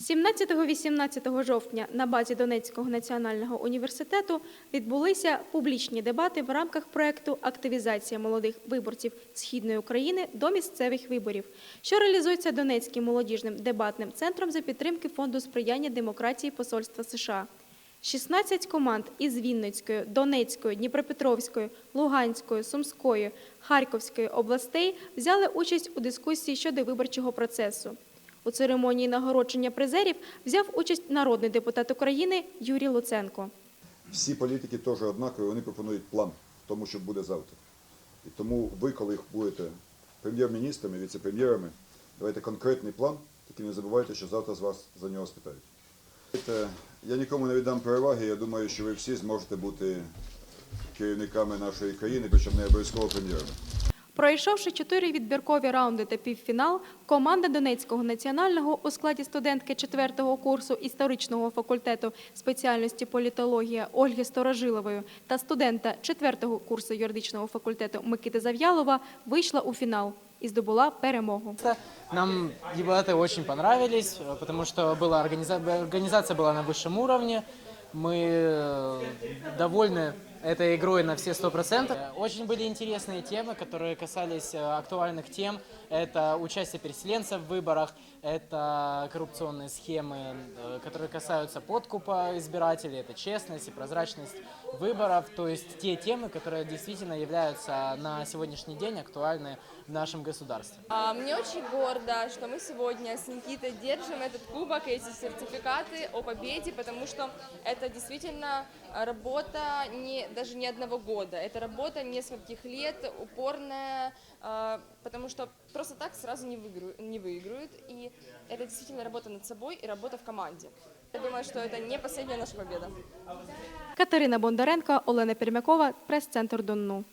17-18 жовтня на базі Донецького національного університету відбулися публічні дебати в рамках проекту Активізація молодих виборців Східної України до місцевих виборів, що реалізується Донецьким молодіжним дебатним центром за підтримки Фонду сприяння демократії Посольства США. 16 команд із Вінницької, Донецької, Дніпропетровської, Луганської, Сумської, Харківської областей взяли участь у дискусії щодо виборчого процесу. У церемонії нагородження призерів взяв участь народний депутат України Юрій Луценко. Всі політики теж однакові, вони пропонують план тому, що буде завтра. І тому ви, коли їх будете прем'єр-міністрами, віце-прем'єрами, давайте конкретний план, тільки не забувайте, що завтра з вас за нього спитають. Я нікому не віддам переваги, я думаю, що ви всі зможете бути керівниками нашої країни, причому не обов'язково прем'єрами. Пройшовши чотири відбіркові раунди та півфінал, команда Донецького національного у складі студентки четвертого курсу історичного факультету спеціальності політологія Ольги Сторожилової та студента четвертого курсу юридичного факультету Микити Зав'ялова вийшла у фінал і здобула перемогу. Нам дебаты очень понравились, э, потому что была организа- организация была на высшем уровне. Мы э, довольны Этой игрой на все сто процентов. Очень были интересные темы, которые касались э, актуальных тем. Это участие переселенцев в выборах, это коррупционные схемы, э, которые касаются подкупа избирателей, это честность и прозрачность выборов, то есть те темы, которые действительно являются на сегодняшний день актуальны в нашем государстве. А, Мне очень гордо, что мы сегодня с Никитой держим этот кубок и эти сертификаты о победе, потому что это действительно работа не, даже не одного года, это работа нескольких лет, упорная, а, потому что просто так сразу не, выиграю- не выиграют, и это действительно работа над собой и работа в команде. Я думаю, что это не последняя наша победа. Катерина Бондаренко, Олена Пермякова, прес-центр Донну.